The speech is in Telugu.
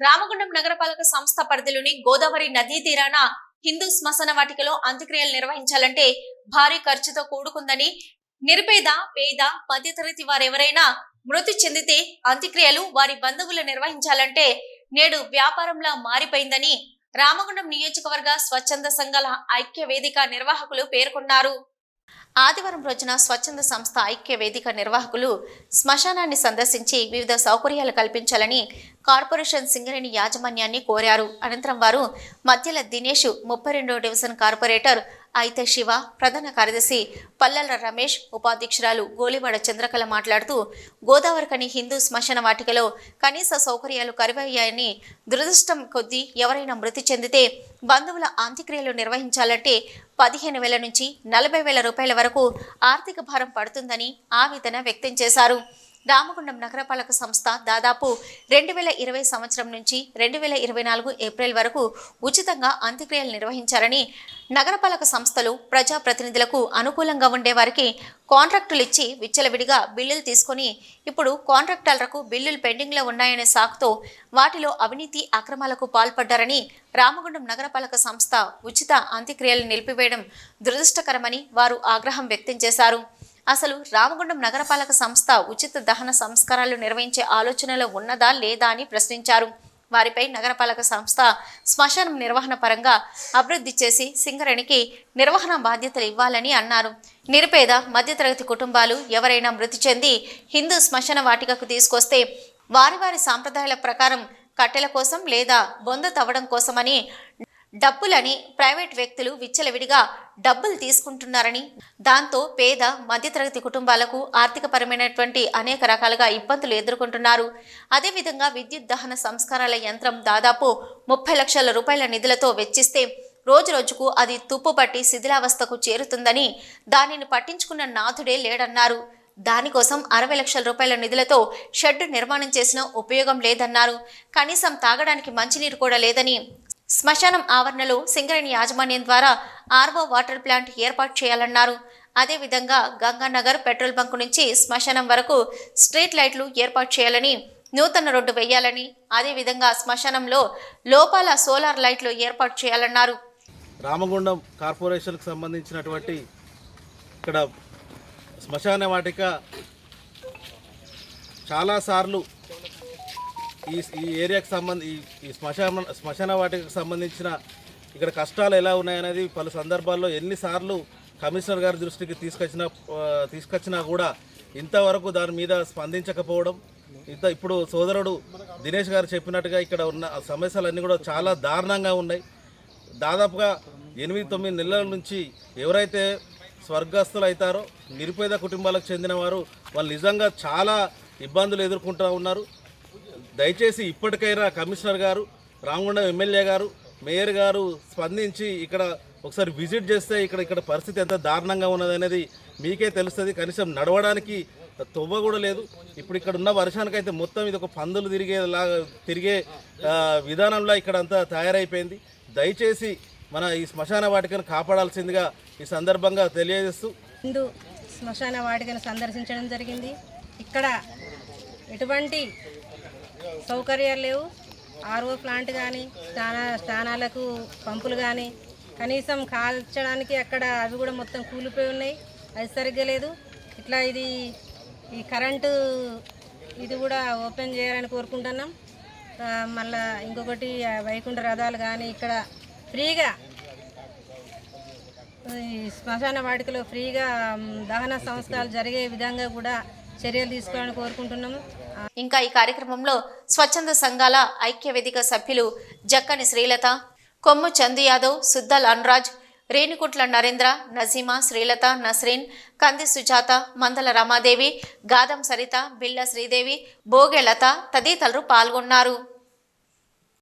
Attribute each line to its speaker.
Speaker 1: రామగుండం నగరపాలక సంస్థ పరిధిలోని గోదావరి నదీ తీరాన హిందూ శ్మశాన వాటికలో అంత్యక్రియలు నిర్వహించాలంటే భారీ ఖర్చుతో కూడుకుందని నిరుపేద పేద మధ్యతరగతి వారెవరైనా మృతి చెందితే అంత్యక్రియలు వారి బంధువులు నిర్వహించాలంటే నేడు వ్యాపారంలా మారిపోయిందని రామగుండం నియోజకవర్గ స్వచ్ఛంద సంఘాల ఐక్య వేదిక నిర్వాహకులు పేర్కొన్నారు. ఆదివారం రోజున స్వచ్ఛంద సంస్థ ఐక్య వేదిక నిర్వాహకులు శ్మశానాన్ని సందర్శించి వివిధ సౌకర్యాలు కల్పించాలని కార్పొరేషన్ సింగరేణి యాజమాన్యాన్ని కోరారు. అనంతరం వారు మధ్యల దినేష్ ముప్పై రెండో డివిజన్ కార్పొరేటర్ అయితే శివ ప్రధాన కార్యదర్శి పల్లెల రమేష్ ఉపాధ్యక్షురాలు గోలివాడ చంద్రకళ మాట్లాడుతూ గోదావరికని హిందూ శ్మశాన వాటికలో కనీస సౌకర్యాలు కరువయ్యాయని దురదృష్టం కొద్దీ ఎవరైనా మృతి చెందితే బంధువుల అంత్యక్రియలు నిర్వహించాలంటే పదిహేను వేల నుంచి నలభై వేల రూపాయల వరకు ఆర్థిక భారం పడుతుందని ఆవేదన వ్యక్తం చేశారు. రామగుండం నగరపాలక సంస్థ దాదాపు రెండు వేల ఇరవై సంవత్సరం నుంచి రెండు వేల ఇరవై నాలుగు ఏప్రిల్ వరకు ఉచితంగా అంత్యక్రియలు నిర్వహించారని నగరపాలక సంస్థలు ప్రజాప్రతినిధులకు అనుకూలంగా ఉండే వారికి కాంట్రాక్టులు ఇచ్చి విచ్చలవిడిగా బిల్లులు తీసుకొని ఇప్పుడు కాంట్రాక్టర్లకు బిల్లులు పెండింగ్లో ఉన్నాయనే సాకుతో వాటిలో అవినీతి అక్రమాలకు పాల్పడ్డారని రామగుండం నగరపాలక సంస్థ ఉచిత అంత్యక్రియలు నిలిపివేయడం దురదృష్టకరమని వారు ఆగ్రహం వ్యక్తం చేశారు. అసలు రామగుండం నగరపాలక సంస్థ ఉచిత దహన సంస్కారాలు నిర్వహించే ఆలోచనలో ఉన్నదా లేదా అని ప్రశ్నించారు. వారిపై నగరపాలక సంస్థ శ్మశానం నిర్వహణ పరంగా అభివృద్ధి చేసి సింగరేణికి నిర్వహణ బాధ్యతలు ఇవ్వాలని అన్నారు. నిరుపేద మధ్యతరగతి కుటుంబాలు ఎవరైనా మృతి చెంది హిందూ శ్మశాన వాటికకు తీసుకొస్తే వారి వారి సాంప్రదాయాల ప్రకారం కట్టెల కోసం లేదా బొంద తవ్వడం కోసమని డబ్బులని ప్రైవేట్ వ్యక్తులు విచ్చలవిడిగా డబ్బులు తీసుకుంటున్నారని దాంతో పేద మధ్యతరగతి కుటుంబాలకు ఆర్థికపరమైనటువంటి అనేక రకాలుగా ఇబ్బందులు ఎదుర్కొంటున్నారు. అదేవిధంగా విద్యుత్ దహన సంస్కారాల యంత్రం దాదాపు ముప్పై లక్షల రూపాయల నిధులతో వెచ్చిస్తే రోజు రోజుకు అది తుప్పుపట్టి శిథిలావస్థకు చేరుతుందని దానిని పట్టించుకున్న నాథుడే లేడన్నారు. దానికోసం అరవై లక్షల రూపాయల నిధులతో షెడ్ నిర్మాణం చేసిన ఉపయోగం లేదన్నారు. కనీసం తాగడానికి మంచినీరు కూడా లేదని శ్మశానం ఆవరణలో సింగరేణి యాజమాన్యం ద్వారా ఆర్వో వాటర్ ప్లాంట్ ఏర్పాటు చేయాలన్నారు. అదేవిధంగా గంగానగర్ పెట్రోల్ బంక్ నుంచి శ్మశానం వరకు స్ట్రీట్ లైట్లు ఏర్పాటు చేయాలని నూతన రోడ్డు వేయాలని అదేవిధంగా శ్మశానంలో లోపాల సోలార్ లైట్లు ఏర్పాటు చేయాలన్నారు.
Speaker 2: రామగుండం కార్పొరేషన్కి సంబంధించినటువంటి ఇక్కడ శ్మశాన వాటిక చాలాసార్లు ఈ ఈ ఏరియాకి సంబంధ ఈ శ్మశాన శ్మశాన వాటికి సంబంధించిన ఇక్కడ కష్టాలు ఎలా ఉన్నాయనేది పలు సందర్భాల్లో ఎన్నిసార్లు కమిషనర్ గారి దృష్టికి తీసుకొచ్చిన తీసుకొచ్చినా కూడా ఇంతవరకు దాని మీద స్పందించకపోవడం. ఇంత ఇప్పుడు సోదరుడు దినేష్ గారు చెప్పినట్టుగా ఇక్కడ ఉన్న సమస్యలన్నీ కూడా చాలా దారుణంగా ఉన్నాయి. దాదాపుగా ఎనిమిది తొమ్మిది నెలల నుంచి ఎవరైతే స్వర్గస్థులు అవుతారో నిరుపేద కుటుంబాలకు చెందిన వారు వాళ్ళు నిజంగా చాలా ఇబ్బందులు ఎదుర్కొంటూ ఉన్నారు. దయచేసి ఇప్పటికైనా కమిషనర్ గారు రామగుండం ఎమ్మెల్యే గారు మేయర్ గారు స్పందించి ఇక్కడ ఒకసారి విజిట్ చేస్తే ఇక్కడ ఇక్కడ పరిస్థితి ఎంత దారుణంగా ఉన్నదనేది మీకే తెలుస్తుంది. కనీసం నడవడానికి తొవ్వ కూడా లేదు. ఇప్పుడు ఇక్కడ ఉన్న వర్షానికైతే మొత్తం ఇది ఒక పందులు తిరిగేలా తిరిగే విధానంలో ఇక్కడ అంతా తయారైపోయింది. దయచేసి మన ఈ శ్మశాన వాటికను కాపాడాల్సిందిగా ఈ సందర్భంగా తెలియజేస్తూ
Speaker 3: ముందు శ్మశాన వాటికను సందర్శించడం జరిగింది. ఇక్కడ ఎటువంటి సౌకర్యాలు లేవు. ఆర్ఓ ప్లాంట్ కానీ స్థాన స్నానాలకు పంపులు కానీ కనీసం కాల్చడానికి అక్కడ అవి కూడా మొత్తం కూలిపోయి ఉన్నాయి. అది సరిగ్గా లేదు. ఇట్లా ఇది ఈ కరెంటు ఇది కూడా ఓపెన్ చేయాలని కోరుకుంటున్నాం. మళ్ళా ఇంకొకటి వైకుంఠ రథాలు కానీ ఇక్కడ ఫ్రీగా ఈ శ్మశాన వాటికలో ఫ్రీగా దహన సంస్కారాలు జరిగే విధంగా కూడా చర్యలు తీసుకోవాలని కోరుకుంటున్నాము.
Speaker 1: ఇంకా ఈ కార్యక్రమంలో స్వచ్ఛంద సంఘాల ఐక్య వేదిక సభ్యులు జక్కని శ్రీలత కొమ్ము చందు యాదవ్ సుద్దల్ అనురాజ్ రేణుకుట్ల నరేంద్ర నజీమా శ్రీలత నస్రీన్ కంది సుజాత మందల రమాదేవి గాదం సరిత బిళ్ళ శ్రీదేవి బోగె లత తదితరులు పాల్గొన్నారు.